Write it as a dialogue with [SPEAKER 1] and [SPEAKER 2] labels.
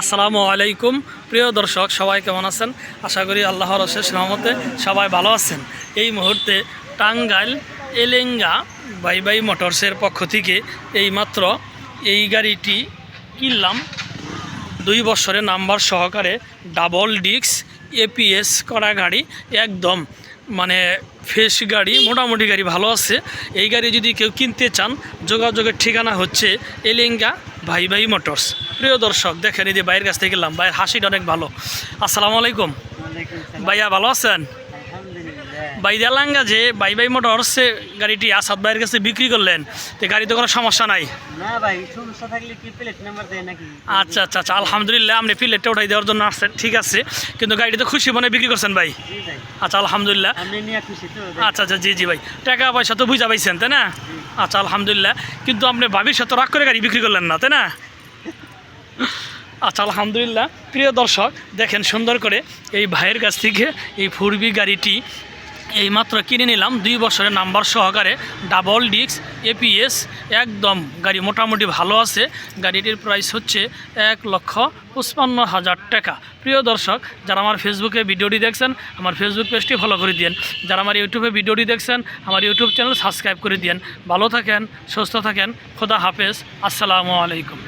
[SPEAKER 1] আসসালামু আলাইকুম। প্রিয় দর্শক, সবাই কেমন আছেন? আশা করি আল্লাহর অশেষ রহমতে সবাই ভালো আছেন। এই মুহূর্তে টাঙ্গাইল এলেঙ্গা বাই বাই মোটরসের পক্ষ থেকে এইমাত্র এই গাড়িটি কিনলাম। দুই বছরের নাম্বার সহকারে ডাবল ডিস্ক, এপিএস করা গাড়ি, একদম মানে ফ্রেশ গাড়ি, মোটামুটি গাড়ি ভালো আছে। এই গাড়ি যদি কেউ কিনতে চান, যোগাযোগের ঠিকানা হচ্ছে এলেঙ্গা ভাই ভাই মোটরস। প্রিয় দর্শক দেখেন এই যে ভাইয়ের কাছ থেকে গেলাম। ভাইয়ের হাসিটা অনেক ভালো। আসসালামু আলাইকুম। ভাইয়া ভালো আছেন? ভাই দেলাঙ্গা যে বাই বাই মোটরস গাড়িটি আসাদ ভাইয়ের কাছে বিক্রি করলেন তো গাড়িতে কোনো সমস্যা নাই?
[SPEAKER 2] না ভাই সমস্যা থাকলে কি প্লেট নাম্বার দেয় নাকি?
[SPEAKER 1] আচ্ছা আচ্ছা আচ্ছা আলহামদুলিল্লাহ আপনি প্লেটটা উঠাই দেওয়ার জন্য আসছেন ঠিক আছে। কিন্তু গাড়িতে খুশি মনে বিক্রি করছেন ভাই? আচ্ছা আলহামদুলিল্লাহ।
[SPEAKER 2] তো
[SPEAKER 1] আচ্ছা আচ্ছা জি জি ভাই। টাকা পয়সা তো বুঝা পাইছেন তাই না? আচ্ছা আলহামদুলিল্লাহ। কিন্তু আপনি ভাবির সাথে রাগ করে গাড়ি বিক্রি করলেন না তাই না? আচ্ছা আলহামদুলিল্লাহ। প্রিয় দর্শক, দেখেন সুন্দর করে এই ভাইয়ের কাছ থেকে এই ফুরবি গাড়িটি এইমাত্র কিনে নিলাম। দুই বছরের নাম্বার সহকারে ডাবল ডিস্ক, এপিএস, একদম গাড়ি মোটামুটি ভালো আছে। গাড়িটির প্রাইস হচ্ছে এক লক্ষ পঁচপান্ন হাজার টাকা। প্রিয় দর্শক, যারা আমার ফেসবুকে ভিডিওটি দেখছেন, আমার ফেসবুক পেজটি ফলো করে দিন যারা আমার ইউটিউবে ভিডিওটি দেখছেন, আমার ইউটিউব চ্যানেল সাবস্ক্রাইব করে দিন ভালো থাকেন, সুস্থ থাকেন, খোদা হাফেজ। আসসালামু আলাইকুম।